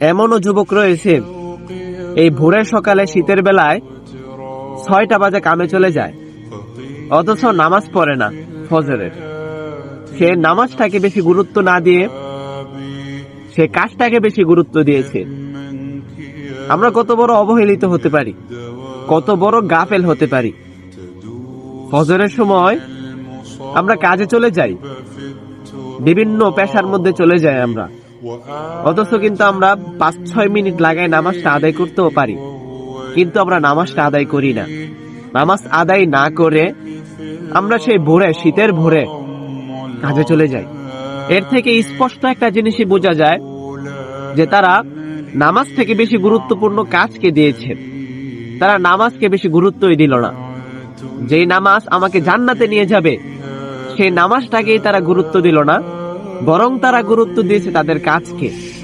এমনও যুবক রয়েছে। এই ভোরের সকালে শীতের বেলায় ছয়টা বাজে কামে চলে যায়। অথচ নামাজ পড়ে না ফজরের। সে নামাজটাকে বেশি গুরুত্ব না দিয়ে সে কাজটাকে বেশি গুরুত্ব দিয়েছে। আমরা কত বড় অবহেলিত হতে পারি, কত বড় গাফেল হতে পারি। ফজরের সময় আমরা কাজে চলে যাই, বিভিন্ন পেশার মধ্যে চলে যাই আমরা। অথচ কিন্তু আমরা পাঁচ, ছয় মিনিট লাগাই নামাজটা আদায় করতেও পারি। কিন্তু আমরা নামাজটা আদায় করি না। নামাজ আদায় না করে আমরা সেই ভোরে, শীতের ভোরে কাজে চলে যাই। এর থেকে স্পষ্ট একটা জিনিসই বোঝা যায় যে তারা নামাজ থেকে বেশি গুরুত্বপূর্ণ কাজকে দিয়েছে তারা নামাজকে বেশি গুরুত্বই দিল না। যেই নামাজ আমাকে জান্নাতে নিয়ে যাবে, সেই নামাজটাকেই তারা গুরুত্ব দিল না। বরং তারা গুরুত্ব দিয়েছে তাদের কাজকে।